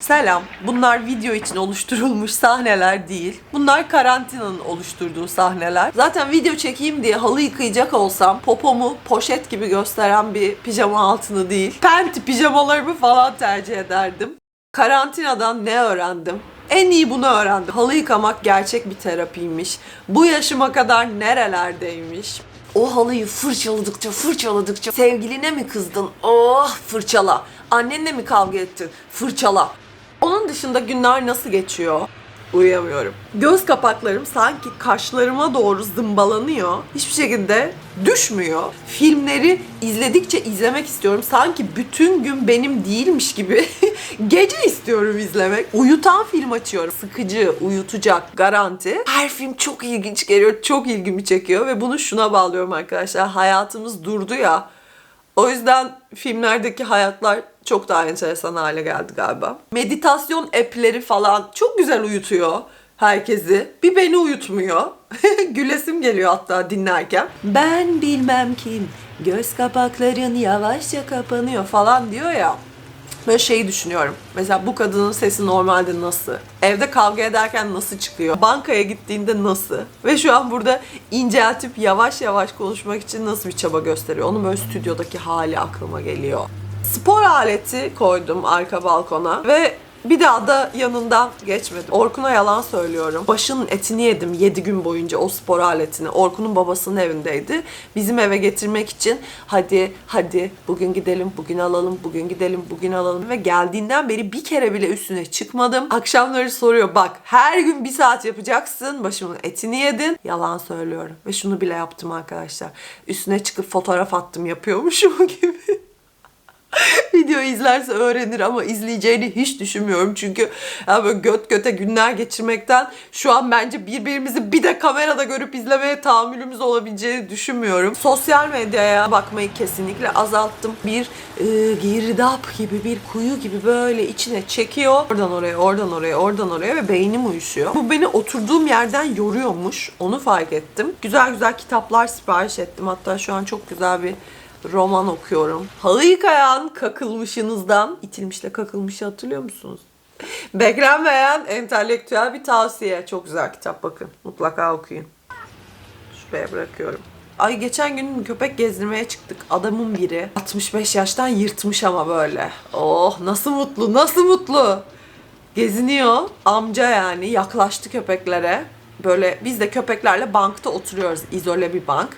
Selam. Bunlar video için oluşturulmuş sahneler değil. Bunlar karantinanın oluşturduğu sahneler. Zaten video çekeyim diye halı yıkayacak olsam popomu poşet gibi gösteren bir pijama altını değil. Penti pijamalarımı falan tercih ederdim. Karantinadan ne öğrendim? En iyi bunu öğrendim. Halı yıkamak gerçek bir terapiymiş. Bu yaşıma kadar nerelerdeymiş. O halıyı fırçaladıkça fırçaladıkça sevgiline mi kızdın? Oh fırçala. Annenle mi kavga ettin? Fırçala. Dışında günler nasıl geçiyor? Uyuyamıyorum. Göz kapaklarım sanki kaşlarıma doğru zımbalanıyor. Hiçbir şekilde düşmüyor. Filmleri izledikçe izlemek istiyorum. Sanki bütün gün benim değilmiş gibi gece istiyorum izlemek. Uyutan film açıyorum. Sıkıcı, uyutacak, garanti. Her film çok ilginç geliyor, çok ilgimi çekiyor ve bunu şuna bağlıyorum arkadaşlar. Hayatımız durdu ya. O yüzden filmlerdeki hayatlar çok daha enteresan hale geldi galiba. Meditasyon app'leri falan çok güzel uyutuyor herkesi. Bir beni uyutmuyor. Gülesim geliyor hatta dinlerken. Ben bilmem kim, göz kapakların yavaşça kapanıyor falan diyor ya. Böyle şeyi düşünüyorum. Mesela bu kadının sesi normalde nasıl? Evde kavga ederken nasıl çıkıyor? Bankaya gittiğinde nasıl? Ve şu an burada inceltip yavaş yavaş konuşmak için nasıl bir çaba gösteriyor? Onun böyle stüdyodaki hali aklıma geliyor. Spor aleti koydum arka balkona ve bir daha da yanından geçmedim. Orkun'a yalan söylüyorum. Başının etini yedim 7 gün boyunca o spor aletini. Orkun'un babasının evindeydi. Bizim eve getirmek için hadi hadi bugün gidelim, bugün alalım, bugün gidelim, bugün alalım. Ve geldiğinden beri bir kere bile üstüne çıkmadım. Akşamları soruyor bak her gün bir saat yapacaksın. Başımın etini yedin. Yalan söylüyorum. Ve şunu bile yaptım arkadaşlar. Üstüne çıkıp fotoğraf attım yapıyormuşum gibi. Video izlerse öğrenir ama izleyeceğini hiç düşünmüyorum. Çünkü ya böyle göt göte günler geçirmekten şu an bence birbirimizi bir de kamerada görüp izlemeye tahammülümüz olabileceğini düşünmüyorum. Sosyal medyaya bakmayı kesinlikle azalttım. Bir e, girdap gibi bir kuyu gibi böyle içine çekiyor. Oradan oraya, oradan oraya, oradan oraya ve beynim uyuşuyor. Bu beni oturduğum yerden yoruyormuş. Onu fark ettim. Güzel güzel kitaplar sipariş ettim. Hatta şu an çok güzel bir roman okuyorum. Halı yıkayan kakılmışınızdan, itilmişle kakılmışı hatırlıyor musunuz? Beklenmeyen entelektüel bir tavsiye. Çok güzel kitap bakın. Mutlaka okuyun. Şuraya bırakıyorum. Ay geçen gün köpek gezdirmeye çıktık. Adamın biri 65 yaştan yırtmış ama böyle. Oh nasıl mutlu, nasıl mutlu. Geziniyor. Amca yani yaklaştı köpeklere. Böyle biz de köpeklerle bankta oturuyoruz. izole bir bank.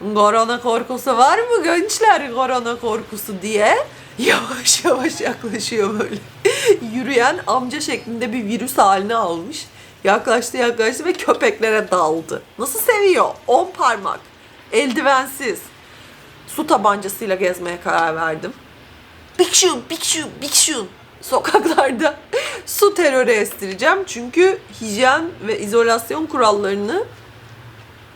Korona korkusu var mı gençler korona korkusu diye yavaş yavaş yaklaşıyor böyle. Yürüyen amca şeklinde bir virüs haline almış. Yaklaştı yaklaştı ve köpeklere daldı. Nasıl seviyor? 10 parmak. Eldivensiz. Su tabancasıyla gezmeye karar verdim. Bikşu, bikşu, bikşu. Sokaklarda su terörü estireceğim. Çünkü hijyen ve izolasyon kurallarını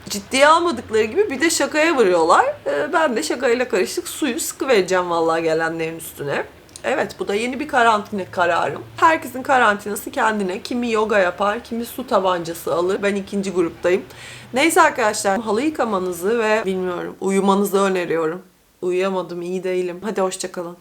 ciddiye almadıkları gibi bir de şakaya vuruyorlar. Ee, ben de şakayla karışık suyu sıkı vereceğim vallahi gelenlerin üstüne. Evet bu da yeni bir karantina kararım. Herkesin karantinası kendine. Kimi yoga yapar, kimi su tabancası alır. Ben ikinci gruptayım. Neyse arkadaşlar halı yıkamanızı ve bilmiyorum uyumanızı öneriyorum. Uyuyamadım, iyi değilim. Hadi hoşçakalın.